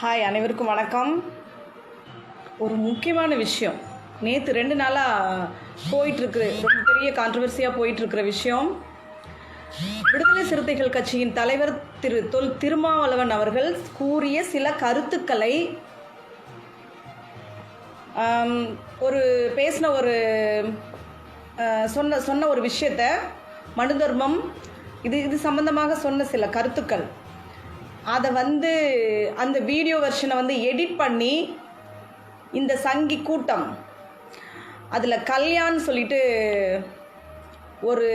Hi அனைவருக்கும் வணக்கம். ஒரு முக்கியமான விஷயம். நேற்று ரெண்டு நாளாக போயிட்டுருக்கு. ரொம்ப பெரிய கான்ட்ரவர்சியாக போயிட்டுருக்கிற விஷயம். விடுதலை சிறுத்தைகள் கட்சியின் தலைவர் திரு தொல் திருமாவளவன் அவர்கள் கூறிய சில கருத்துக்களை ஒரு பேசின ஒரு சொன்ன சொன்ன ஒரு விஷயத்த மனு தர்மம் இது இது சம்பந்தமாக சொன்ன சில கருத்துக்கள். அதை வந்து அந்த வீடியோ வெர்ஷனை வந்து எடிட் பண்ணி இந்த சங்கி கூட்டம். அதில் கல்யாண் சொல்லிட்டு ஒரு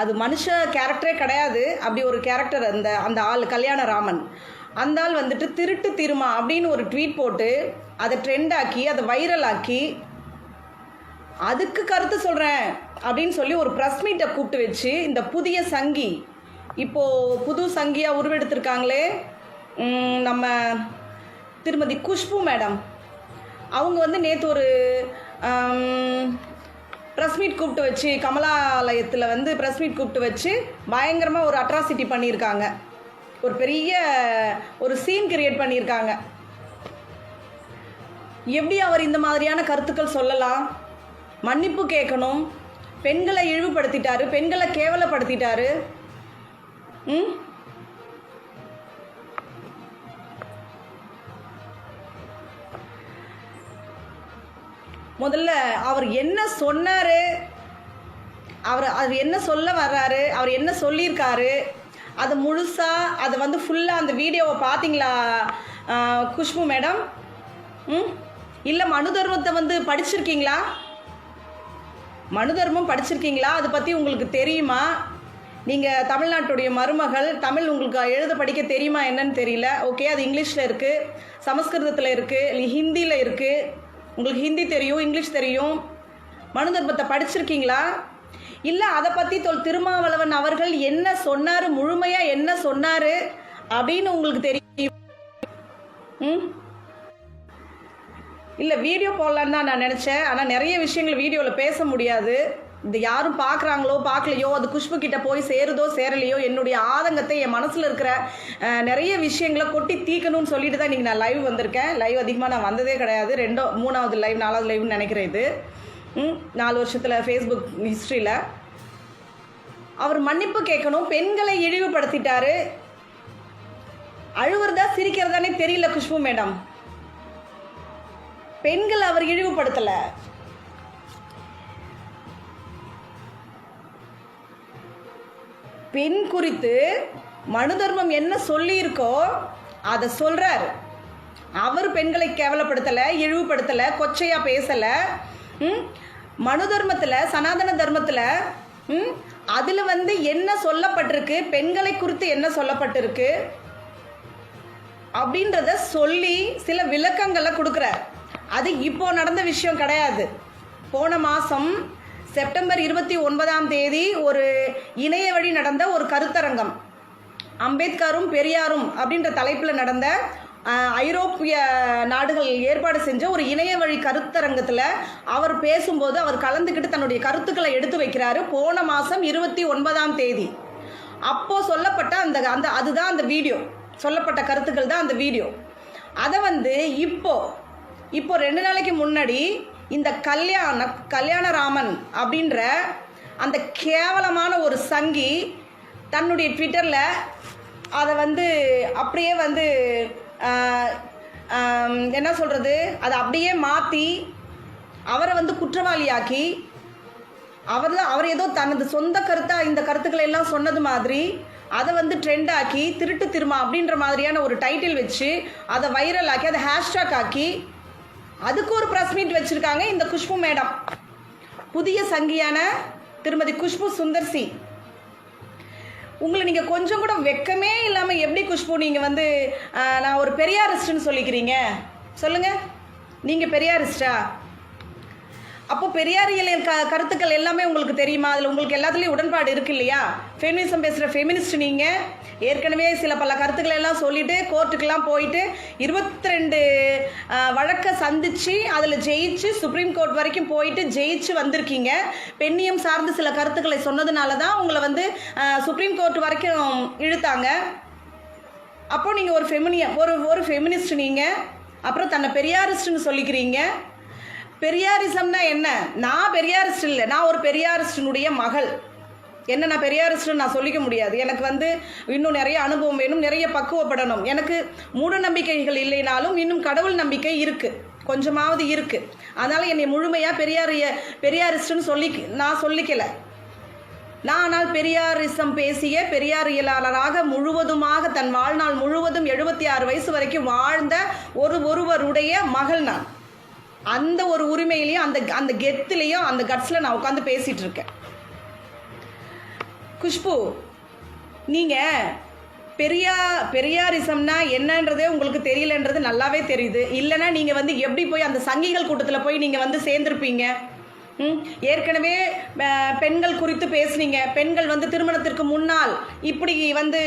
அது மனுஷ கேரக்டரே கிடையாது. அப்படி ஒரு கேரக்டர் அந்த அந்த ஆள் கல்யாணராமன். அந்த ஆள் வந்துட்டு திருட்டு திருமா அப்படின்னு ஒரு ட்வீட் போட்டு அதை ட்ரெண்ட் ஆக்கி அதை வைரல் ஆக்கி அதுக்கு கருத்து சொல்கிறேன் அப்படின்னு சொல்லி ஒரு ப்ரெஸ் மீட்டை கூப்பிட்டு வச்சு இந்த புதிய சங்கி இப்போது புது சங்கியாக உருவெடுத்திருக்காங்களே நம்ம திருமதி குஷ்பு மேடம். அவங்க வந்து நேற்று ஒரு ப்ரெஸ் மீட் கூப்பிட்டு வச்சு கமலாலயத்தில் வந்து ப்ரெஸ் மீட் கூப்பிட்டு வச்சு பயங்கரமாக ஒரு அட்ராசிட்டி பண்ணியிருக்காங்க. ஒரு பெரிய ஒரு சீன் கிரியேட் பண்ணியிருக்காங்க. எப்படி அவர் இந்த மாதிரியான கருத்துக்கள் சொல்லலாம்? மன்னிப்பு கேட்கணும். பெண்களை இழிவுபடுத்திட்டாரு. பெண்களை கேவலப்படுத்திட்டாரு. ம்? முதல்ல அவர் என்ன சொன்னார்? அவர் அவர் என்ன சொல்ல வர்றாரு? அவர் என்ன சொல்லியிருக்காரு? அது முழுசாக அதை வந்து ஃபுல்லாக அந்த வீடியோவை பார்த்தீங்களா குஷ்பு மேடம்? ம்? இல்லை மனு தர்மத்தை வந்து படிச்சிருக்கீங்களா? மனு தர்மம் படிச்சிருக்கீங்களா? அதை பற்றி உங்களுக்கு தெரியுமா? நீங்கள் தமிழ்நாட்டுடைய மருமகள் தமிழ் உங்களுக்கு எழுத படிக்க தெரியுமா என்னன்னு தெரியல. ஓகே அது இங்கிலீஷில் இருக்குது சமஸ்கிருதத்தில் இருக்குது ஹிந்தியில் இருக்குது உங்களுக்கு ஹிந்தி தெரியும் இங்கிலீஷ் தெரியும். மனுதர்பத்தை படிச்சிருக்கீங்களா? இல்லை அதை பற்றி தொல் திருமாவளவன் அவர்கள் என்ன சொன்னார் முழுமையாக என்ன சொன்னார் அப்படின்னு உங்களுக்கு தெரியும். ம்? இல்லை வீடியோ போடலான்னு தான் நான் நினச்சேன். ஆனால் நிறைய விஷயங்கள் வீடியோவில் பேச முடியாது. இந்த யாரும் பார்க்குறாங்களோ பார்க்கலையோ அது குஷ்பு கிட்ட போய் சேருதோ சேரலையோ என்னுடைய ஆதங்கத்தை என் மனசில் இருக்கிற நிறைய விஷயங்களை கொட்டி தீக்கணும்னு சொல்லிட்டு தான் இன்றைக்கி நான் லைவ் வந்திருக்கேன். லைவ் அதிகமாக நான் வந்ததே கிடையாது. ரெண்டோ மூணாவது லைவ் நாலாவது லைவ்னு நினைக்கிறேன் இது. ம், நாலு வருஷத்தில் ஃபேஸ்புக் ஹிஸ்ட்ரியில் அவர் மன்னிப்பு கேட்கணும் பெண்களை இழிவுபடுத்திட்டாரு. அழுவுறதா சிரிக்கிறதானே தெரியல குஷ்பு மேடம். பெண்கள் அவர் இழிவுபடுத்தலை. பெண் குறித்து மனு தர்மம் என்ன சொல்லியிருக்கோ அதை சொல்கிறார் அவர் பெண்களை கேவலப்படுத்தலை இழிவுபடுத்தலை கொச்சையாக பேசலை ம்? மனு தர்மத்தில் சனாதன தர்மத்தில் ம்? அதில் வந்து என்ன சொல்லப்பட்டிருக்கு பெண்களை குறித்து என்ன சொல்லப்பட்டிருக்கு அப்படின்றத சொல்லி சில விளக்கங்களை கொடுக்குறார் அது இப்போ நடந்த விஷயம் கிடையாது போன மாதம் செப்டம்பர் இருபத்தி ஒன்பதாம் தேதி ஒரு இணைய வழி நடந்த ஒரு கருத்தரங்கம். அம்பேத்கரும் பெரியாரும் அப்படின்ற தலைப்பில் நடந்த ஐரோப்பிய நாடுகள் ஏற்பாடு செஞ்ச ஒரு இணைய வழி கருத்தரங்கத்தில் அவர் பேசும்போது அவர் கலந்துக்கிட்டு தன்னுடைய கருத்துக்களை எடுத்து வைக்கிறாரு போன மாதம் இருபத்தி ஒன்பதாம் தேதி. அப்போது சொல்லப்பட்ட அந்த அந்த அதுதான் அந்த வீடியோ. சொல்லப்பட்ட கருத்துக்கள் தான் அந்த வீடியோ. அதை வந்து இப்போ இப்போ ரெண்டு நாளைக்கு முன்னாடி இந்த கல்யாண கல்யாணராமன் அப்படின்ற அந்த கேவலமான ஒரு சங்கி தன்னுடைய ட்விட்டரில் அதை வந்து அப்படியே வந்து என்ன சொல்கிறது அதை அப்படியே மாற்றி அவரை வந்து குற்றவாளியாக்கி அவர் தான் அவர் ஏதோ தனது சொந்த கருத்தாக இந்த கருத்துக்களை எல்லாம் சொன்னது மாதிரி அதை வந்து ட்ரெண்ட் ஆக்கி திருட்டு திருமா அப்படின்ற மாதிரியான ஒரு டைட்டில் வச்சு அதை வைரல் ஆக்கி அதை ஹேஷ்டாக் ஆக்கி அதுக்கு ஒரு ப்ரெஸ் மீட் வச்சுருக்காங்க இந்த குஷ்பு மேடம். புதிய சங்கியான திருமதி குஷ்பு சுந்தர் சி. உங்களை நீங்கள் கொஞ்சம் கூட வெக்கமே இல்லாமல் எப்படி குஷ்பு நீங்கள் வந்து நான் ஒரு பெரியாரிஸ்ட்னு சொல்லிக்கிறீங்க? சொல்லுங்கள் நீங்கள் பெரியாரிஸ்டா? அப்போ பெரியாரியல் க கருத்துக்கள் எல்லாமே உங்களுக்கு தெரியுமா? அதில் உங்களுக்கு எல்லாத்துலேயும் உடன்பாடு இருக்கு இல்லையா? ஃபெமினிசம் பேசுகிற ஃபெமினிஸ்ட் நீங்கள் ஏற்கனவே சில பல கருத்துக்களை எல்லாம் சொல்லிட்டு கோர்ட்டுக்கெல்லாம் போயிட்டு இருபத்தி ரெண்டு வழக்கை சந்தித்து அதில் ஜெயிச்சு சுப்ரீம் கோர்ட் வரைக்கும் போயிட்டு ஜெயிச்சு வந்திருக்கீங்க. பெண்ணியம் சார்ந்து சில கருத்துக்களை சொன்னதுனால தான் உங்களை வந்து சுப்ரீம் கோர்ட் வரைக்கும் இழுத்தாங்க. அப்போ நீங்கள் ஒரு ஃபெமினிய ஒரு ஒரு ஃபெமினிஸ்ட் நீங்கள் அப்புறம் தன்னை பெரியாரிஸ்ட்னு சொல்லிக்கிறீங்க. பெரியாரிசம்னா என்ன? நான் பெரியாரிஸ்ட் இல்லை நான் ஒரு பெரியாரிஸ்டினுடைய மகள். என்ன நான் பெரியாரிஸ்ட்னு நான் சொல்லிக்க முடியாது. எனக்கு வந்து இன்னும் நிறைய அனுபவம் வேணும் நிறைய பக்குவப்படணும். எனக்கு மூட நம்பிக்கைகள் இல்லைனாலும் இன்னும் கடவுள் நம்பிக்கை இருக்குது கொஞ்சமாவது இருக்குது அதனால் என்னை முழுமையாக பெரியாரிய பெரியாரிஸ்ட்னு சொல்லி நான் சொல்லிக்கல. நான் ஆனால் பெரியாரிசம் பேசிய பெரியாரியலாளராக முழுவதுமாக தன் வாழ்நாள் முழுவதும் எழுபத்தி ஆறு வயசு வரைக்கும் வாழ்ந்த ஒரு ஒருவருடைய மகள் நான். அந்த ஒரு உரிமையிலையும் அந்த அந்த கெத்துலேயும் அந்த கட்ஸில் நான் உட்காந்து பேசிகிட்டு இருக்கேன். குஷ்பு நீங்கள் பெரியா பெரியாரிசம்னா என்னன்றதே உங்களுக்கு தெரியலன்றது நல்லாவே தெரியுது. இல்லைன்னா நீங்கள் வந்து எப்படி போய் அந்த சங்கிகள் கூட்டத்தில் போய் நீங்கள் வந்து சேர்ந்துருப்பீங்க? ம், ஏற்கனவே பெண்கள் குறித்து பேசுனீங்க. பெண்கள் வந்து திருமணத்திற்கு முன்னால் இப்படி வந்து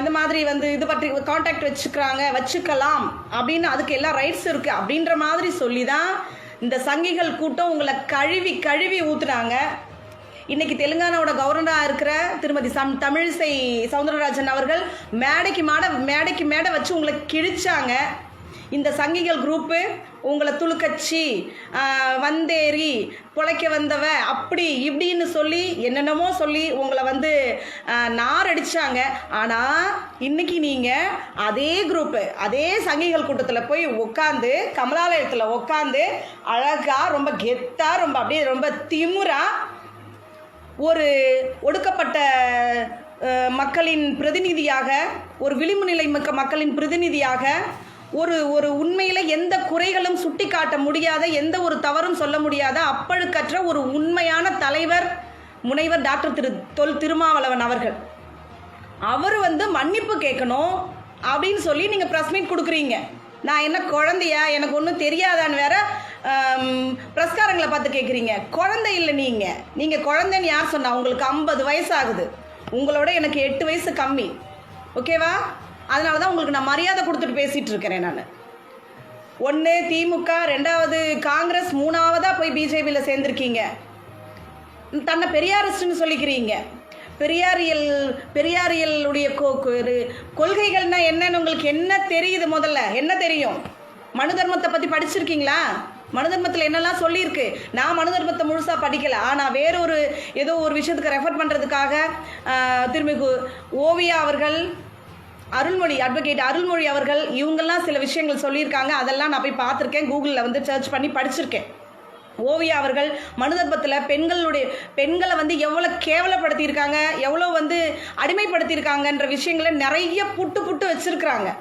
இந்த மாதிரி வந்து இது பற்றி காண்டாக்ட் வச்சுக்கிறாங்க வச்சுக்கலாம் அப்படின்னு அதுக்கு எல்லா ரைட்ஸ் இருக்குது அப்படின்ற மாதிரி சொல்லி தான் இந்த சங்கிகள் கூட்டம் உங்களை கழுவி கழுவி ஊற்றுனாங்க இன்னைக்கு தெலுங்கானாவோட கவர்னராக இருக்கிற திருமதி சம் தமிழிசை சவுந்தரராஜன் அவர்கள் மேடைக்கு மாட மேடைக்கு மேடை வச்சு உங்களை கிழிச்சாங்க. இந்த சங்கிகள் குரூப்பு உங்களை துளுக்கச்சி வந்தேறி வந்தேரி வந்தவ அப்படி இப்படின்னு சொல்லி என்னென்னமோ சொல்லி உங்களை வந்து நார் அடித்தாங்க ஆனால் இன்னைக்கு நீங்கள் அதே குரூப்பு அதே சங்கிகள் கூட்டத்தில் போய் உட்காந்து கமலாலயத்தில் உட்காந்து அழகாக ரொம்ப கெத்தாக ரொம்ப அப்படியே ரொம்ப திமுறாக ஒரு ஒடுக்கப்பட்ட மக்களின் பிரதிநிதியாக ஒரு விளிம்பு நிலை மிக்க மக்களின் பிரதிநிதியாக ஒரு ஒரு உண்மையில் எந்த குறைகளும் சுட்டி காட்ட முடியாத எந்த ஒரு தவறும் சொல்ல முடியாத அப்பழுக்கற்ற ஒரு உண்மையான தலைவர் முனைவர் டாக்டர் திரு தொல் திருமாவளவன் அவர்கள். அவர் வந்து மன்னிப்பு கேட்கணும் அப்படின்னு சொல்லி நீங்கள் ப்ரெஸ் மீட் கொடுக்குறீங்க. நான் என்ன குழந்தையா? எனக்கு ஒன்றும் தெரியாதான்னு வேற பிரஸ்காரங்களை பார்த்து கேட்குறீங்க குழந்தை இல்லை நீங்கள் நீங்கள் குழந்தைன்னு யார் சொன்னால் உங்களுக்கு ஐம்பது வயசு ஆகுது உங்களோட எனக்கு எட்டு வயசு கம்மி. ஓகேவா? அதனால தான் உங்களுக்கு நான் மரியாதை கொடுத்துட்டு பேசிகிட்டு இருக்கிறேன் நான். ஒன்று திமுக ரெண்டாவது காங்கிரஸ் மூணாவதாக போய் பிஜேபியில் சேர்ந்துருக்கீங்க. தன்னை பெரியாரிஸ்ட்னு சொல்லிக்கிறீங்க. பெரியாரியல் பெரியாரியலுடைய கோ கொள்கைகள்னா என்னன்னு உங்களுக்கு என்ன தெரியுது முதல்ல? என்ன தெரியும்? மனு தர்மத்தை பற்றி படிச்சிருக்கீங்களா? மனு தர்மத்தில் என்னெல்லாம் சொல்லியிருக்கு? நான் மனு தர்மத்தை முழுசாக படிக்கல. ஆனால் வேறொரு ஏதோ ஒரு விஷயத்துக்கு ரெஃபர் பண்ணுறதுக்காக திரும்பி கு- ஓவியா அவர்கள் அருள்மொழி அட்வொகேட் அருள்மொழி அவர்கள் இவங்கெல்லாம் சில விஷயங்கள் சொல்லியிருக்காங்க. அதெல்லாம் நான் போய் பார்த்துருக்கேன். கூகுளில் வந்து சர்ச் பண்ணி படிச்சிருக்கேன். ஓவியா அவர்கள் மனுதர்ப்பத்தில் பெண்களுடைய பெண்களை வந்து எவ்வளோ கேவலப்படுத்தியிருக்காங்க எவ்வளோ வந்து அடிமைப்படுத்தியிருக்காங்கன்ற விஷயங்களை நிறைய புட்டு புட்டு வச்சுருக்கிறாங்க.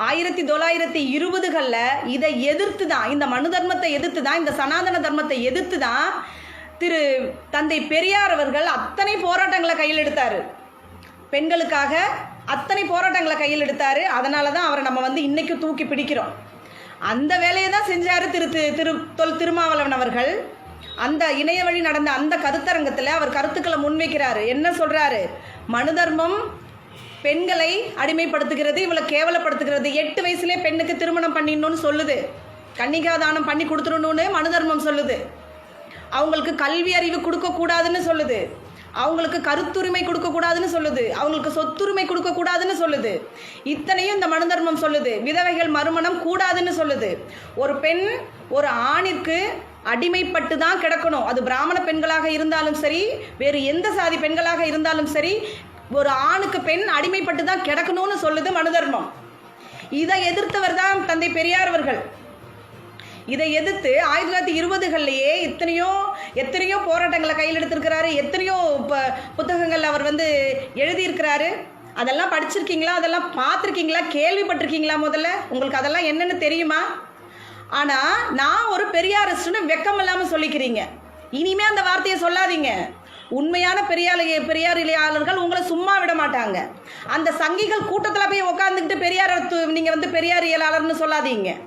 ஆயிரத்தி தொள்ளாயிரத்தி இருபதுகளில் இதை எதிர்த்து தான் இந்த மனு தர்மத்தை எதிர்த்து தான் இந்த சனாதன தர்மத்தை எதிர்த்து தான் திரு தந்தை பெரியார் அவர்கள் அத்தனை போராட்டங்களை கையில் எடுத்தார். பெண்களுக்காக அத்தனை போராட்டங்களை கையில் எடுத்தார். அதனால தான் அவரை நம்ம வந்து இன்றைக்கும் தூக்கி பிடிக்கிறோம். அந்த வேலையை தான் செஞ்சார் திரு திரு- திரு தொல் திருமாவளவன் அவர்கள். அந்த இணைய வழி நடந்த அந்த கருத்தரங்கத்தில் அவர் கருத்துக்களை முன்வைக்கிறாரு. என்ன சொல்கிறாரு மனு தர்மம் பெண்களை அடிமைப்படுத்துகிறது இவளை கேவலப்படுத்துகிறது. எட்டு வயசுலேயே பெண்ணுக்கு திருமணம் பண்ணிடணும்னு சொல்லுது. கன்னிகாதானம் பண்ணி கொடுத்துடணும்னு மனு தர்மம் சொல்லுது. அவங்களுக்கு கல்வி அறிவு கொடுக்கக்கூடாதுன்னு சொல்லுது. அவங்களுக்கு கருத்துரிமை கொடுக்கக்கூடாதுன்னு சொல்லுது. அவங்களுக்கு சொத்துரிமை கொடுக்கக்கூடாதுன்னு சொல்லுது. இத்தனையும் இந்த மனு தர்மம் சொல்லுது. விதவைகள் மறுமணம் கூடாதுன்னு சொல்லுது. ஒரு பெண் ஒரு ஆணிற்கு அடிமைப்பட்டு தான் கிடக்கணும். அது பிராமண பெண்களாக இருந்தாலும் சரி வேறு எந்த சாதி பெண்களாக இருந்தாலும் சரி ஒரு ஆணுக்கு பெண் அடிமைப்பட்டு தான் கிடக்கணும்னு சொல்லுது மனு தர்மம். இதை எதிர்த்தவர் தான் தந்தை பெரியார் அவர்கள். இதை எதிர்த்து ஆயிரத்தி தொள்ளாயிரத்தி இருபதுகள்லையே எத்தனையோ எத்தனையோ போராட்டங்களை கையில் எடுத்திருக்கிறாரு எத்தனையோ இப்போ புத்தகங்கள் அவர் வந்து எழுதியிருக்கிறாரு. அதெல்லாம் படிச்சிருக்கீங்களா? அதெல்லாம் பார்த்துருக்கீங்களா? கேள்விப்பட்டிருக்கீங்களா முதல்ல? உங்களுக்கு அதெல்லாம் என்னன்னு தெரியுமா? ஆனால் நான் ஒரு பெரியாரிஸ்ட்னு வெக்கம் இல்லாமல் சொல்லிக்கிறீங்க. இனிமே அந்த வார்த்தையை சொல்லாதீங்க. உண்மையான பெரியார் பெரியாரியாளர்கள் உங்களை சும்மா விட மாட்டாங்க. அந்த சங்கிகள் கூட்டத்தில் போய் உட்காந்துக்கிட்டு பெரியார் நீங்கள் வந்து பெரியாரியலாளர்னு சொல்லாதீங்க.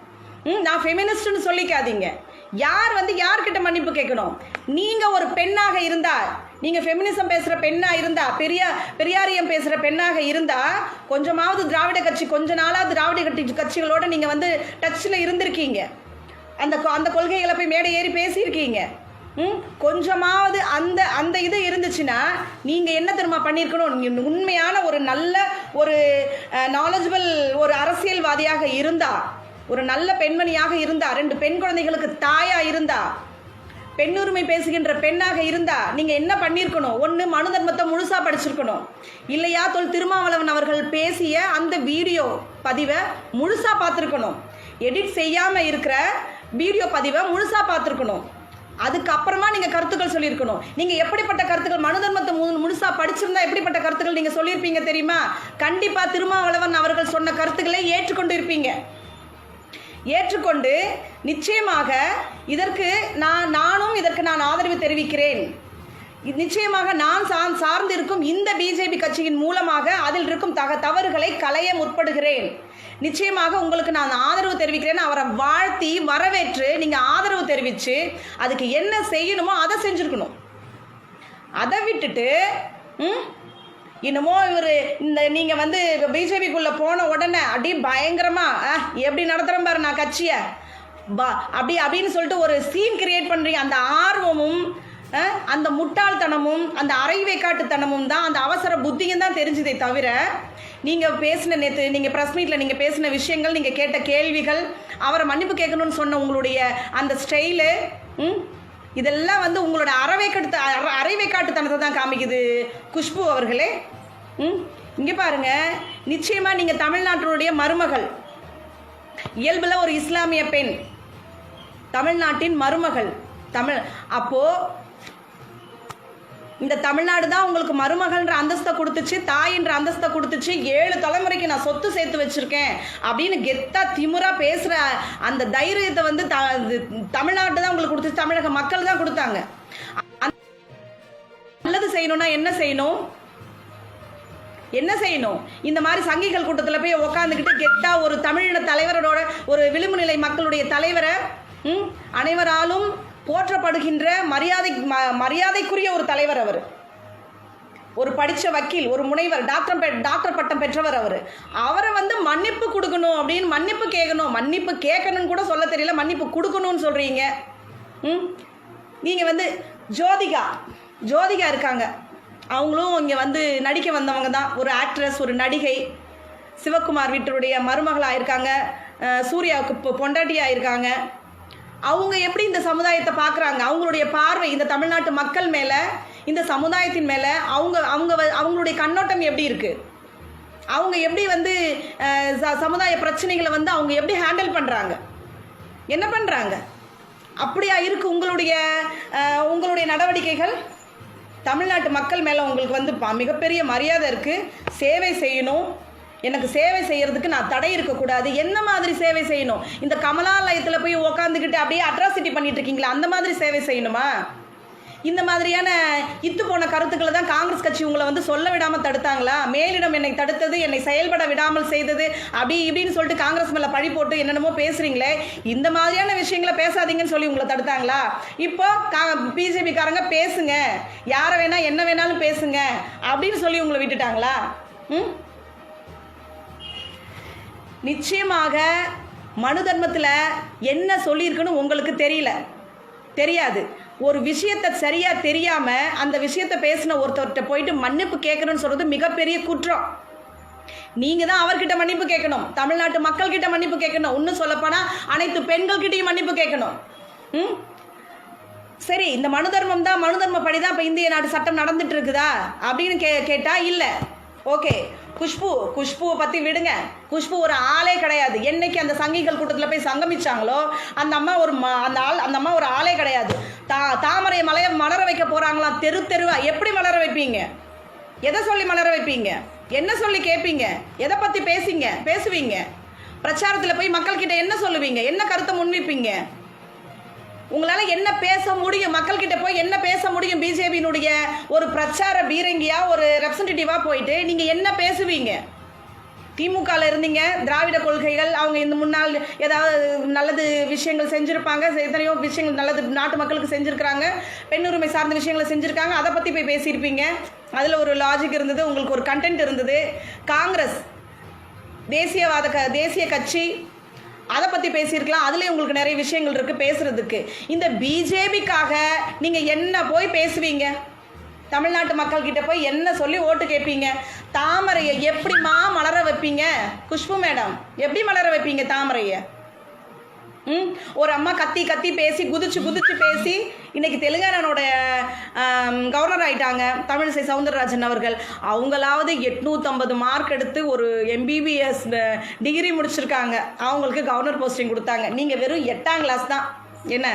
ம் நான் ஃபெமினிஸ்ட்னு சொல்லிக்காதீங்க. யார் வந்து யார்கிட்ட மன்னிப்பு கேட்கணும்? நீங்கள் ஒரு பெண்ணாக இருந்தால் நீங்கள் ஃபெமினிசம் பேசுகிற பெண்ணாக இருந்தா பெரிய பெரியாரியம் பேசுகிற பெண்ணாக இருந்தால் கொஞ்சமாவது திராவிட கட்சி கொஞ்ச நாளாக திராவிட கட்சி கட்சிகளோட நீங்கள் வந்து டச்சில் இருந்திருக்கீங்க. அந்த கொ- அந்த கொள்கைகளை போய் மேடை ஏறி பேசியிருக்கீங்க. கொஞ்சமாவது அந்த அந்த இது இருந்துச்சுன்னா நீங்கள் என்ன தெரியுமா பண்ணியிருக்கணும் உண்மையான ஒரு நல்ல ஒரு நாலேஜபிள் ஒரு அரசியல்வாதியாக இருந்தா ஒரு நல்ல பெண்மணியாக இருந்தா ரெண்டு பெண் குழந்தைகளுக்கு தாயா இருந்தா பெண்ணுரிமை பேசுகின்ற பெண்ணாக இருந்தா நீங்க என்ன பண்ணியிருக்கணும் ஒன்று மனு தர்மத்தை முழுசா படிச்சிருக்கணும். இல்லையா தொல் திருமாவளவன் அவர்கள் பேசிய அந்த வீடியோ பதிவை முழுசா பார்த்துருக்கணும். எடிட் செய்யாம இருக்கிற வீடியோ பதிவை முழுசா பார்த்துருக்கணும். அதுக்கப்புறமா நீங்க கருத்துக்கள் சொல்லியிருக்கணும். நீங்க எப்படிப்பட்ட கருத்துக்கள் மனு தர்மத்தை மு- முழுசா படிச்சிருந்தா எப்படிப்பட்ட கருத்துக்கள் நீங்க சொல்லியிருப்பீங்க தெரியுமா? கண்டிப்பா திருமாவளவன் அவர்கள் சொன்ன கருத்துக்களை ஏற்றுக்கொண்டு இருப்பீங்க ஏற்றுக்கொண்டு நிச்சயமாக இதற்கு நான் நானும் இதற்கு நான் ஆதரவு தெரிவிக்கிறேன். நிச்சயமாக நான் சா சார்ந்திருக்கும் இந்த பிஜேபி கட்சியின் மூலமாக அதில் இருக்கும் தக தவறுகளை களைய முற்படுகிறேன். நிச்சயமாக உங்களுக்கு நான் ஆதரவு தெரிவிக்கிறேன். அவரை வாழ்த்தி வரவேற்று நீங்க ஆதரவு தெரிவித்து அதுக்கு என்ன செய்யணுமோ அதை செஞ்சிருக்கணும். அதை விட்டுட்டு ம் என்னமோ இவர் இந்த நீங்கள் வந்து பிஜேபிக்குள்ளே போன உடனே அப்படியே பயங்கரமாக எப்படி நடத்துகிறேன் பாரு நான் கட்சியை. பா அப்படி அப்படின்னு சொல்லிட்டு ஒரு சீன் கிரியேட் பண்ணுறீங்க அந்த ஆர்வமும் அந்த முட்டாள்தனமும் அந்த அரைவேக்காட்டுத்தனமும் தான் அந்த அவசர புத்தியும் தான் தெரிஞ்சுதே தவிர நீங்கள் பேசின நேற்று நீங்கள் ப்ரெஸ் மீட்டில் நீங்கள் பேசின விஷயங்கள் நீங்கள் கேட்ட கேள்விகள் அவரை மன்னிப்பு கேட்கணும்னு சொன்ன உங்களுடைய அந்த ஸ்டைலு ம்? இதெல்லாம் வந்து உங்களோட அறவைக்கட்டு அற- தான் காமிக்குது குஷ்பு அவர்களே. ம்? இங்கே பாருங்க நிச்சயமாக நீங்கள் தமிழ்நாட்டினுடைய மருமகள். இயல்பில் ஒரு இஸ்லாமிய பெண் தமிழ்நாட்டின் மருமகள். தமிழ் அப்போது இந்த தமிழ்நாடு தான் உங்களுக்கு மருமகன்ற அந்தஸ்தை கொடுத்துச்சு தாயின்ற அந்தஸ்தை கொடுத்துச்சு ஏழு தலைமுறைக்கு நான் சொத்து சேர்த்து வச்சிருக்கேன் அப்படின்னு கெத்தா திமுறா பேசுற அந்த தைரியத்தை வந்து த தமிழ்நாடு தான் உங்களுக்கு கொடுத்துச்சு தமிழக மக்கள் தான் கொடுத்தாங்க. நல்லது செய்யணும்னா என்ன செய்யணும்? என்ன செய்யணும்? இந்த மாதிரி சங்கிகள் கூட்டத்தில் போய் உக்காந்துக்கிட்டு கெத்தா ஒரு தமிழின தலைவரோட ஒரு விளிம்பு நிலை மக்களுடைய தலைவரை அனைவராலும் போற்றப்படுகின்ற மரியாதை ம- மரியாதைக்குரிய ஒரு தலைவர் அவர். ஒரு படித்த வக்கீல் ஒரு முனைவர் டாக்டர் பெ- டாக்டர் பட்டம் பெற்றவர் அவர். அவரை வந்து மன்னிப்பு கொடுக்கணும் அப்படின்னு மன்னிப்பு கேட்கணும் மன்னிப்பு கேட்கணும்னு கூட சொல்ல தெரியல. மன்னிப்பு கொடுக்கணும்னு சொல்கிறீங்க ம்? நீங்கள் வந்து ஜோதிகா ஜோதிகா இருக்காங்க. அவங்களும் இங்கே வந்து நடிக்க வந்தவங்க தான். ஒரு ஆக்ட்ரஸ் ஒரு நடிகை. சிவகுமார் வீட்டருடைய மருமகளாக இருக்காங்க சூர்யாவுக்கு இப்போ பொண்டாட்டியாக இருக்காங்க அவங்க எப்படி இந்த சமுதாயத்தை பார்க்குறாங்க? அவங்களுடைய பார்வை இந்த தமிழ்நாட்டு மக்கள் மேலே இந்த சமுதாயத்தின் மேலே அவங்க அவங்க வ- அவங்களுடைய கண்ணோட்டம் எப்படி இருக்குது அவங்க எப்படி வந்து ச- சமுதாய பிரச்சனைகளை வந்து அவங்க எப்படி ஹேண்டில் பண்ணுறாங்க என்ன பண்ணுறாங்க அப்படியா இருக்கு உங்களுடைய உங்களுடைய நடவடிக்கைகள்? தமிழ்நாட்டு மக்கள் மேலே உங்களுக்கு வந்து மிகப்பெரிய மரியாதை இருக்குது சேவை செய்யணும். எனக்கு சேவை செய்யறதுக்கு நான் தடை இருக்கக்கூடாது. என்ன மாதிரி சேவை செய்யணும்? இந்த கமலாலயத்தில் போய் உக்காந்துக்கிட்டு அப்படியே அட்ராசிட்டி பண்ணிட்டு இருக்கீங்களா அந்த மாதிரி சேவை செய்யணுமா? இந்த மாதிரியான இத்து போன கருத்துக்களை தான் காங்கிரஸ் கட்சி உங்களை வந்து சொல்ல விடாமல் தடுத்தாங்களா? மேலிடம் என்னை தடுத்தது என்னை செயல்பட விடாமல் செய்தது அப்படி இப்படின்னு சொல்லிட்டு காங்கிரஸ் மேலே பழி போட்டு என்னென்னமோ பேசுகிறீங்களே இந்த மாதிரியான விஷயங்களை பேசாதீங்கன்னு சொல்லி உங்களை தடுத்தாங்களா? இப்போ கா பிஜேபிக்காரங்க பேசுங்க. யாரை வேணால் என்ன வேணாலும் பேசுங்க. அப்படின்னு சொல்லி உங்களை விட்டுட்டாங்களா? ம்? நிச்சயமாக மனு தர்மத்தில் என்ன சொல்லியிருக்குன்னு உங்களுக்கு தெரியல. தெரியாது. ஒரு விஷயத்தை சரியாக தெரியாமல் அந்த விஷயத்தை பேசின ஒருத்தர்கிட்ட போயிட்டு மன்னிப்பு கேட்கணும்னு சொல்கிறது மிகப்பெரிய குற்றம். நீங்கள் தான் அவர்கிட்ட மன்னிப்பு கேட்கணும். தமிழ்நாட்டு மக்கள்கிட்ட மன்னிப்பு கேட்கணும். இன்னும் சொல்லப்போனால் அனைத்து பெண்கள்கிட்டயும் மன்னிப்பு கேட்கணும். ம்? சரி இந்த மனு தர்மம் தான் மனு தர்மப்படி தான் இப்போ இந்திய நாடு சட்டம் நடந்துட்டு இருக்குதா? அப்படின்னு கே கேட்டால் இல்லை. ஓகே. குஷ்பு குஷ்புவை பற்றி விடுங்க. குஷ்பு ஒரு ஆளே கிடையாது. என்னைக்கு அந்த சங்கிகள் கூட்டத்தில் போய் சங்கமிச்சாங்களோ அந்த அம்மா ஒரு ம- அந்த ஆள் அந்த அம்மா ஒரு ஆளே கிடையாது. தா தாமரை மலையை மலர வைக்க போகிறாங்களாம் தெரு தெருவா. எப்படி மலர வைப்பீங்க? எதை சொல்லி மலர வைப்பீங்க? என்ன சொல்லி கேட்பீங்க எதை பற்றி பேசிங்க? பேசுவீங்க? பிரச்சாரத்தில் போய் மக்கள்கிட்ட என்ன சொல்லுவீங்க? என்ன கருத்தை முன்வைப்பீங்க? உங்களால என்ன பேச முடியும்? மக்கள்கிட்ட போய் என்ன பேச முடியும் பிஜேபியினுடைய ஒரு பிரச்சார பீரங்கியா ஒரு ரெப்ரசன்டேட்டிவா போயிட்டு நீங்க என்ன பேசுவீங்க? திமுகவில் இருந்தீங்க திராவிட கொள்கைகள் அவங்க இந்த முன்னாள் ஏதாவது நல்லது விஷயங்கள் செஞ்சுருப்பாங்க எத்தனையோ விஷயங்கள் நல்லது நாட்டு மக்களுக்கு செஞ்சுருக்கிறாங்க பெண் உரிமை சார்ந்த விஷயங்களை செஞ்சுருக்காங்க அதை பற்றி போய் பேசியிருப்பீங்க. அதில் ஒரு லாஜிக் இருந்தது உங்களுக்கு ஒரு கண்டென்ட் இருந்தது. காங்கிரஸ் தேசியவாத க தேசிய கட்சி அதை பற்றி பேசியிருக்கலாம். அதுலேயே உங்களுக்கு நிறைய விஷயங்கள் இருக்குது பேசுறதுக்கு. இந்த பிஜேபிக்காக நீங்கள் என்ன போய் பேசுவீங்க? தமிழ்நாட்டு மக்கள் கிட்ட போய் என்ன சொல்லி ஓட்டு கேட்பீங்க? தாமரையை எப்படிம்மா மலர வைப்பீங்க? குஷ்பு மேடம் எப்படி மலர வைப்பீங்க தாமரையை? ம்? ஒரு அம்மா கத்தி கத்தி பேசி குதிச்சு குதிச்சு பேசி இன்னைக்கு தெலுங்கானானோட கவர்னர் ஆயிட்டாங்க. தமிழிசை சவுந்தரராஜன் அவர்கள். அவங்களாவது எட்நூற்றம்பது மார்க் எடுத்து ஒரு எம்பிபிஎஸ் டிகிரி முடிச்சிருக்காங்க. அவங்களுக்கு கவர்னர் போஸ்டிங் கொடுத்தாங்க. நீங்கள் வெறும் எட்டாம் கிளாஸ் தான். என்ன?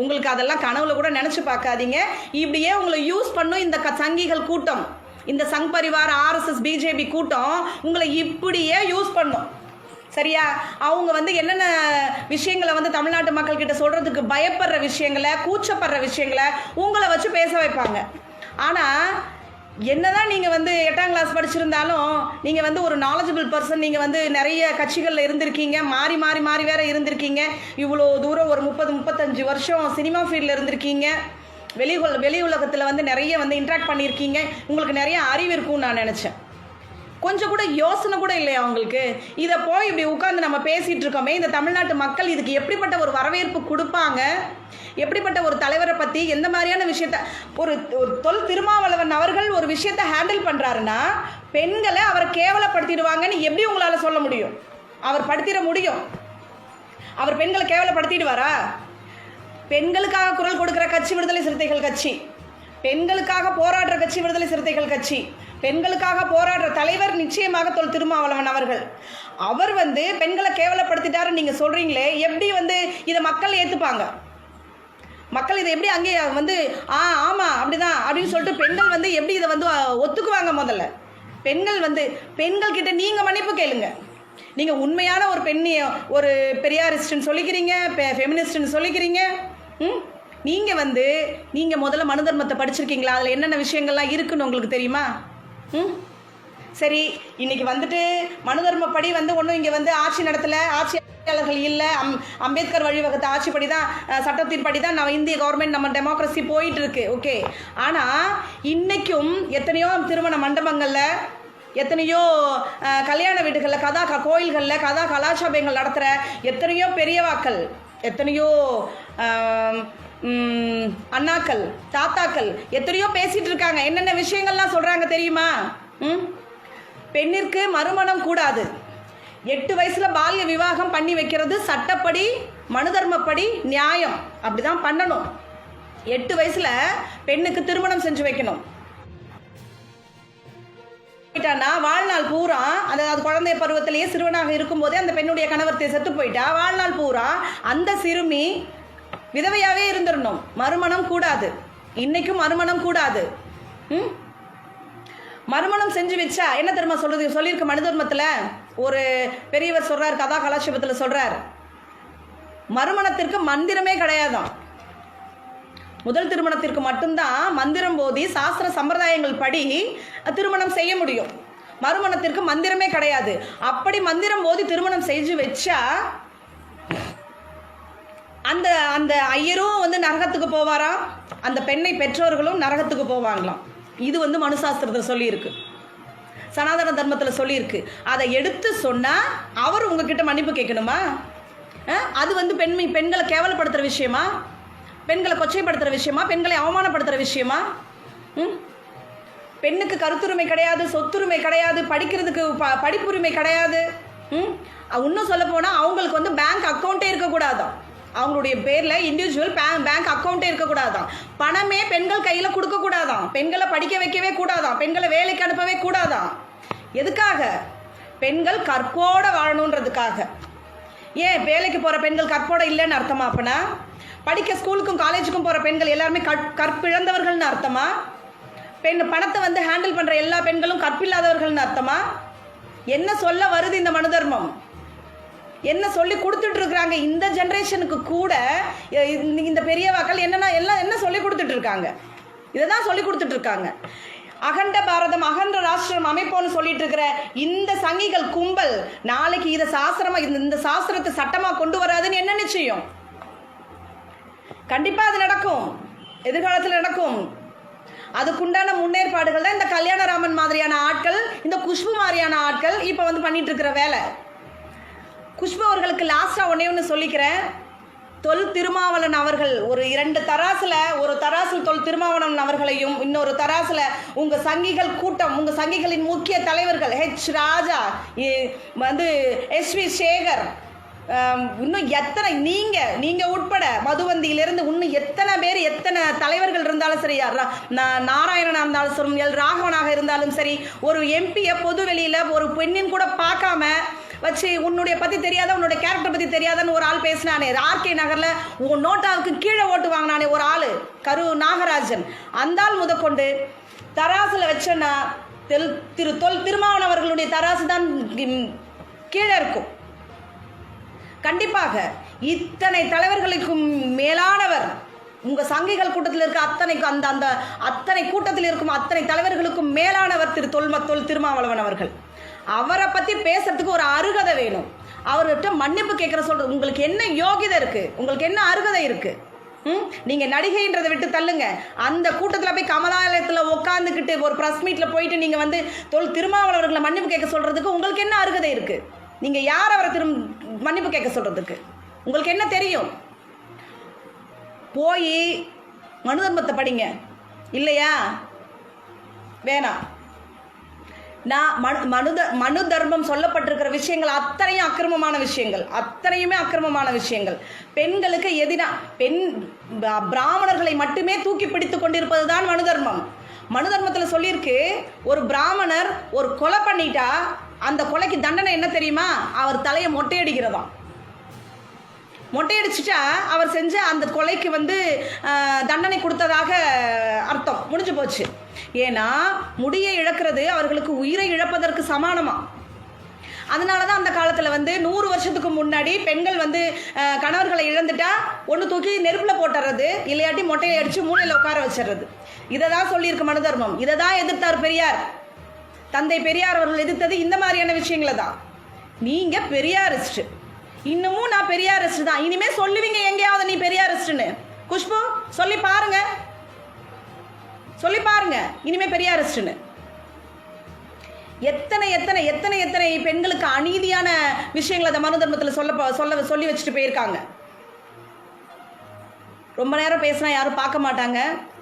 உங்களுக்கு அதெல்லாம் கனவுல கூட நினச்சி பார்க்காதீங்க. இப்படியே உங்களை யூஸ் பண்ணும் இந்த க சங்கிகள் கூட்டம். இந்த சங் பரிவார் ஆர்எஸ்எஸ் பிஜேபி கூட்டம் உங்களை இப்படியே யூஸ் பண்ணும். சரியா? அவங்க வந்து என்னென்ன விஷயங்களை வந்து தமிழ்நாட்டு மக்கள் கிட்ட சொல்றதுக்கு பயப்படுற விஷயங்களை கூச்சப்படுற விஷயங்களை உங்களை வச்சு பேச வைப்பாங்க. ஆனால் என்னதான் நீங்கள் வந்து எட்டாம் கிளாஸ் படிச்சிருந்தாலும் நீங்கள் வந்து ஒரு நாலேஜபிள் பர்சன் நீங்கள் வந்து நிறைய கட்சிகளில் இருந்திருக்கீங்க மாறி மாறி மாறி வேற இருந்திருக்கீங்க. இவ்வளோ தூரம் ஒரு முப்பது முப்பத்தஞ்சு வருஷம் சினிமா ஃபீல்டில் இருந்திருக்கீங்க. வெளி உல- வெளி உலகத்தில் வந்து நிறைய வந்து இன்ட்ராக்ட் பண்ணியிருக்கீங்க. உங்களுக்கு நிறைய அறிவு இருக்கும்னு நான் நினச்சேன். கொஞ்சம் கூட யோசனை கூட இல்லையா அவங்களுக்கு இதை போய் இப்படி உட்காந்து நம்ம பேசிகிட்டு இருக்கோமே இந்த தமிழ்நாட்டு மக்கள் இதுக்கு எப்படிப்பட்ட ஒரு வரவேற்பு கொடுப்பாங்க? எப்படிப்பட்ட ஒரு தலைவரை பற்றி எந்த மாதிரியான விஷயத்த ஒரு ஒரு தொல் திருமாவளவன் அவர்கள் ஒரு விஷயத்தை ஹேண்டில் பண்ணுறாருன்னா பெண்களை அவரை கேவலப்படுத்திடுவாங்கன்னு எப்படி உங்களால் சொல்ல முடியும்? அவர் படுத்திட முடியும். அவர் பெண்களை கேவலப்படுத்திடுவாரா? பெண்களுக்காக குரல் கொடுக்குற கட்சி விடுதலை சிறுத்தைகள் கட்சி. பெண்களுக்காக போராடுற கட்சி விடுதலை சிறுத்தைகள் கட்சி. பெண்களுக்காக போராடுற தலைவர் நிச்சயமாக தொல் திருமாவளவன் அவர்கள். அவர் வந்து பெண்களை கேவலப்படுத்திட்டாரு நீங்க சொல்றீங்களே எப்படி வந்து இதை மக்கள் ஏத்துப்பாங்க? மக்கள் இதை எப்படி அங்கேயே வந்து ஆ ஆமாம் அப்படிதான் அப்படின்னு சொல்லிட்டு பெண்கள் வந்து எப்படி இதை வந்து ஒத்துக்குவாங்க முதல்ல? பெண்கள் வந்து பெண்கள் கிட்ட நீங்கள் மன்னிப்பு கேளுங்க. நீங்கள் உண்மையான ஒரு பெண்ணி ஒரு பெரியாரிஸ்ட்னு சொல்லிக்கிறீங்க ஃபெமினிஸ்ட்னு சொல்லிக்கிறீங்க ம்? நீங்கள் வந்து நீங்கள் முதல்ல மனு தர்மத்தை படிச்சிருக்கீங்களா? அதில் என்னென்ன விஷயங்கள்லாம் இருக்குன்னு உங்களுக்கு தெரியுமா? ம்? சரி இன்னைக்கு வந்துட்டு மனு தர்மப்படி வந்து ஒன்றும் இங்கே வந்து ஆட்சி நடத்தலை. ஆட்சியாளர்கள் இல்லை. அம் அம்பேத்கர் வழிவகுத்த ஆட்சிப்படி தான் சட்டத்தின்படி தான் நம்ம இந்திய கவர்மெண்ட் நம்ம டெமோக்ரஸி போயிட்டு இருக்கு ஓகே ஆனால் இன்னைக்கும் எத்தனையோ திருமண மண்டபங்களில் எத்தனையோ கல்யாண வீடுகளில் கதா க கோயில்களில் கதா கலாச்சாரங்கள் நடத்துகிற எத்தனையோ பெரியவாக்கள் எத்தனையோ அண்ணாக்கள் தாத்தாக்கள் எத்தனையோ பேசிட்டு இருக்காங்க. என்னென்ன விஷயங்கள்லாம் சொல்கிறாங்க தெரியுமா? ம்? பெண்ணிற்கு மறுமணம் கூடாது. எட்டு வயசுல பால்ய விவாகம் பண்ணி வைக்கிறது சட்டப்படி மனுதர்மப்படி நியாயம். அப்படிதான் பண்ணணும். எட்டு வயசுல பெண்ணுக்கு திருமணம் செஞ்சு வைக்கணும். போயிட்டான்னா வாழ்நாள் பூரா அதாவது குழந்தை பருவத்திலேயே சிறுவனாக இருக்கும்போதே அந்த பெண்ணுடைய கணவர் செத்து போயிட்டா வாழ்நாள் பூரா அந்த சிறுமி விதவையாகவே இருந்துடணும் மறுமணம் கூடாது. இன்னைக்கும் மறுமணம் கூடாது. ம்? மறுமணம் செஞ்சு வச்சா என்ன தெரியுமா சொல்றது? சொல்லியிருக்க மனு தர்மத்தில் ஒரு பெரியவர் சொல்றார் கதா கலாட்சேபத்தில் சொல்றார். மறுமணத்திற்கு மந்திரமே கிடையாதாம். முதல் திருமணத்திற்கு மட்டும்தான் மந்திரம் போதி சாஸ்திர சம்பிரதாயங்கள் படி திருமணம் செய்ய முடியும். மறுமணத்திற்கு மந்திரமே கிடையாது. அப்படி மந்திரம் போதி திருமணம் செஞ்சு வச்சா அந்த அந்த ஐயரும் வந்து நரகத்துக்கு போவாராம் அந்த பெண்ணை பெற்றோர்களும் நரகத்துக்கு போவாங்களாம். இது வந்து மனுசாஸ்திரத்தில் சொல்லியிருக்கு. சனாதன தர்மத்தில் சொல்லியிருக்கு. அதை எடுத்து சொன்னால் அவர் உங்ககிட்ட மன்னிப்பு கேட்கணுமா? அது வந்து பெண்மை பெண்களை கேவலப்படுத்துகிற விஷயமா? பெண்களை கொச்சைப்படுத்துகிற விஷயமா? பெண்களை அவமானப்படுத்துகிற விஷயமா? ம்? பெண்ணுக்கு கருத்துரிமை கிடையாது சொத்துரிமை கிடையாது படிக்கிறதுக்கு ப படிப்புரிமை கிடையாது. ம்? இன்னும் சொல்ல போனால் அவங்களுக்கு வந்து பேங்க் அக்கௌண்ட்டே இருக்கக்கூடாதான் அவங்களுடைய பேரில் இண்டிவிஜுவல் பேங்க் அக்கௌண்ட்டே இருக்கக்கூடாதான் பணமே பெண்கள் கையில் கொடுக்கக்கூடாதாம். பெண்களை படிக்க வைக்கவே கூடாதாம். பெண்களை வேலைக்கு அனுப்பவே கூடாதான் எதுக்காக? பெண்கள் கற்போட வாழணுன்றதுக்காக. ஏன் வேலைக்கு போகிற பெண்கள் கற்போட இல்லைன்னு அர்த்தமா அப்பனா? படிக்க ஸ்கூலுக்கும் காலேஜுக்கும் போகிற பெண்கள் எல்லாருமே கற் கற்பிழந்தவர்கள்னு அர்த்தமா? பெண் பணத்தை வந்து ஹேண்டில் பண்ணுற எல்லா பெண்களும் கற்பில்லாதவர்கள்னு அர்த்தமா? என்ன சொல்ல வருது இந்த மனு தர்மம்? என்ன சொல்லி கொடுத்துட்டு இருக்கிறாங்க இந்த ஜென்ரேஷனுக்கு கூட இந்த- இந்த பெரியவாக்கள் என்னன்னா எல்லாம் என்ன சொல்லி கொடுத்துட்டு இருக்காங்க இதை தான் சொல்லி கொடுத்துட்டு இருக்காங்க அகண்ட பாரதம் அகண்ட ராஷ்டிரம் அமைப்போன்னு சொல்லிட்டு இருக்கிற இந்த சங்கிகள் கும்பல் நாளைக்கு இதை சாஸ்திரமா இந்த இந்த சாஸ்திரத்தை சட்டமா கொண்டு வராதுன்னு என்ன நிச்சயம்? கண்டிப்பா அது நடக்கும். எதிர்காலத்தில் நடக்கும். அதுக்குண்டான முன்னேற்பாடுகள் தான் இந்த கல்யாணராமன் மாதிரியான ஆட்கள் இந்த குஷ்பு மாதிரியான ஆட்கள் இப்போ வந்து பண்ணிட்டு இருக்கிற வேலை. குஷ்பு அவர்களுக்கு லாஸ்ட்டாக ஒன்றே ஒன்று சொல்லிக்கிறேன். தொல் திருமாவளன் அவர்கள் ஒரு இரண்டு தராசில் ஒரு தராசில் தொல் திருமாவளன் அவர்களையும் இன்னொரு தராசில் உங்கள் சங்கிகள் கூட்டம் உங்கள் சங்கிகளின் முக்கிய தலைவர்கள் ஹெச் ராஜா வந்து எஸ் வி சேகர் இன்னும் எத்தனை நீங்கள் நீங்கள் உட்பட மதுவந்தியிலிருந்து இன்னும் எத்தனை பேர் எத்தனை தலைவர்கள் இருந்தாலும் சரி நாராயணனாக இருந்தாலும் சரி எல் ராகவனாக இருந்தாலும் சரி ஒரு எம்பியை பொது வெளியில் ஒரு பெண்ணின் கூட பார்க்காம வச்சு உன்னுடைய பத்தி தெரியாத உன்னுடைய கேரக்டர் பத்தி தெரியாதன்னு ஒரு ஆள் பேசினானே. ஆர்கே நகர்ல உன் நோட்டாவுக்கு கீழே ஓட்டு வாங்கினானே ஒரு ஆளு கரு நாகராஜன். அந்த ஆள் முதற்கொண்டு தராசுல வச்சேன்னா தெல் திரு தொல் திருமாவனவர்களுடைய தராசு தான் கீழே இருக்கும். கண்டிப்பாக இத்தனை தலைவர்களுக்கும் மேலானவர் உங்கள் சங்கிகள் கூட்டத்தில் இருக்க அத்தனை அந்த அந்த அத்தனை கூட்டத்தில் இருக்கும் அத்தனை தலைவர்களுக்கும் மேலானவர் திரு தொல்மத்தொல் திருமாவளவன் அவர்கள். அவரை பற்றி பேசுறதுக்கு ஒரு அருகதை வேணும். அவர்கிட்ட மன்னிப்பு கேட்குற சொல்றது உங்களுக்கு என்ன யோகிதை இருக்கு? உங்களுக்கு என்ன அருகதை இருக்கு? ம்? நீங்க நடிகைன்றதை விட்டு தள்ளுங்க. அந்த கூட்டத்தில் போய் கமலாலயத்தில் உட்காந்துக்கிட்டு ஒரு ப்ரெஸ் மீட்ல போயிட்டு நீங்க வந்து தொல் திருமாவளவர்களை மன்னிப்பு கேட்க சொல்றதுக்கு உங்களுக்கு என்ன அருகதை இருக்கு? நீங்க யார் அவரை திரும் மன்னிப்பு கேட்க சொல்றதுக்கு? உங்களுக்கு என்ன தெரியும்? போய் மனுதர்மத்தை படிங்க. இல்லையா? வேணாம். நான் மனு மனுத மனு தர்மம் சொல்லப்பட்டிருக்கிற விஷயங்கள் அத்தனையும் அக்கிரமமான விஷயங்கள். அத்தனையுமே அக்கிரமமான விஷயங்கள். பெண்களுக்கு எதிரா பெண் பிராமணர்களை மட்டுமே தூக்கி பிடித்து கொண்டிருப்பது தான் மனு தர்மம் மனு தர்மத்தில் சொல்லியிருக்கு ஒரு பிராமணர் ஒரு கொலை பண்ணிட்டா அந்த கொலைக்கு தண்டனை என்ன தெரியுமா? அவர் தலையை மொட்டையடிக்கிறதாம். மொட்டையடிச்சிட்டா அவர் செஞ்ச அந்த கொலைக்கு வந்து தண்டனை கொடுத்ததாக அர்த்தம். முடிஞ்சு போச்சு. ஏன்னா முடியை இழக்கிறது அவர்களுக்கு உயிரை இழப்பதற்கு சமானமா? அதனால தான் அந்த காலத்தில் வந்து நூறு வருஷத்துக்கு முன்னாடி பெண்கள் வந்து கணவர்களை இழந்துட்டா ஒன்று தூக்கி நெருப்பில் போட்டுறது இல்லையாட்டி மொட்டையை அடித்து மூளையில் உட்கார வச்சிடுறது. இதை தான் சொல்லியிருக்கு மனு தர்மம். இதை தான் எதிர்த்தார் பெரியார். தந்தை பெரியார் அவர்கள் எதிர்த்தது இந்த மாதிரியான விஷயங்களை தான். நீங்கள் பெரியாரிஸ்ட் இன்னமும் நான் பெரியாரிஸ்ட் தான். இனிமேல் சொல்லுவீங்க எங்கேயாவது நீ பெரியாரிஸ்ட்னு குஷ்பு சொல்லி பாருங்கள் சொல்லி பாருங்க. இனிமே பெரியாரிஸ்ட்னு எத்தனை எத்தனை எத்தனை எத்தனை பெண்களுக்கு அநீதியான விஷயங்களை அந்த மனு தர்மத்தில் சொல்ல சொல்ல சொல்லி வச்சுட்டு போயிருக்காங்க. ரொம்ப நேரம் பேசினா யாரும் பார்க்க மாட்டாங்க.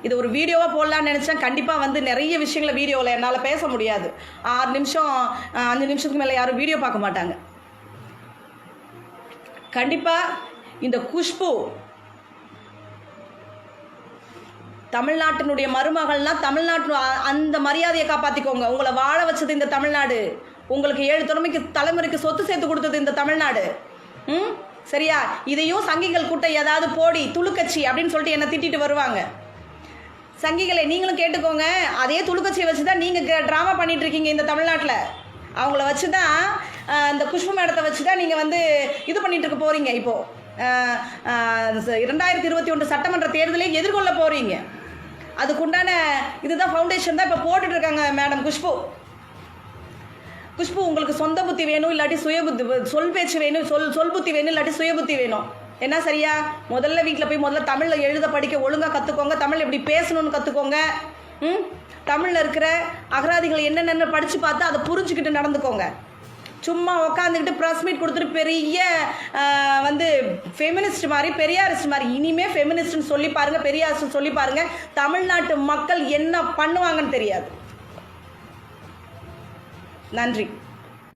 இது ஒரு வீடியோவாக போடலான்னு நினச்சேன். கண்டிப்பாக வந்து நிறைய விஷயங்களை வீடியோவில் என்னால் பேச முடியாது. ஆறு நிமிஷம் அஞ்சு நிமிஷத்துக்கு மேலே யாரும் வீடியோ பார்க்க மாட்டாங்க. கண்டிப்பாக இந்த குஷ்பு தமிழ்நாட்டினுடைய மருமகள்னா தமிழ்நாட்டு அந்த மரியாதையை காப்பாற்றிக்கோங்க உங்களை வாழ வச்சது இந்த தமிழ்நாடு. உங்களுக்கு ஏழு தலைமைக்கு தலைமுறைக்கு சொத்து சேர்த்து கொடுத்தது இந்த தமிழ்நாடு. ம்? சரியா? இதையும் சங்கிகள் கூட்டம் ஏதாவது போடி துளுக்கட்சி அப்படின்னு சொல்லிட்டு என்னை திட்டிட்டு வருவாங்க. சங்கிகளை நீங்களும் கேட்டுக்கோங்க. அதே துளுக்கட்சியை வச்சு தான் நீங்கள் ட்ராமா பண்ணிகிட்டு இருக்கீங்க இந்த தமிழ்நாட்டில். அவங்கள வச்சு தான் இந்த குஷ்பு மேடத்தை வச்சு தான் நீங்கள் வந்து இது பண்ணிட்டு இருக்க போகிறீங்க இப்போது இரண்டாயிரத்தி இருபத்தி ஒன்று சட்டமன்ற தேர்தலை எதிர்கொள்ள போகிறீங்க அதுக்குண்டான இதுதான் ஃபவுண்டேஷன் தான் இப்போ போட்டுட்டு இருக்காங்க மேடம் குஷ்பு. குஷ்பு உங்களுக்கு சொந்த புத்தி வேணும் இல்லாட்டி சுய புத்தி சொல் பேச்சு வேணும் சொல் சொல் புத்தி வேணும் இல்லாட்டி சுய புத்தி வேணும். என்ன சரியா? முதல்ல வீட்டில் போய் முதல்ல தமிழில் எழுத படிக்க ஒழுங்காக கற்றுக்கோங்க தமிழ் எப்படி பேசணும்னு கற்றுக்கோங்க ம்? தமிழில் இருக்கிற அகராதிகள் என்னென்ன படித்து பார்த்து அதை புரிஞ்சுக்கிட்டு நடந்துக்கோங்க. சும்மா உக்காந்துக்கிட்டு ப்ரெஸ் மீட் கொடுத்துட்டு பெரிய வந்து ஃபெமினிஸ்ட் மாதிரி பெரியாரிஸ்ட் மாதிரி. இனிமே ஃபெமினிஸ்ட்னு சொல்லி பாருங்க பெரியாரிஸ்ட் சொல்லி பாருங்க தமிழ்நாட்டு மக்கள் என்ன பண்ணுவாங்கன்னு தெரியாது. நன்றி.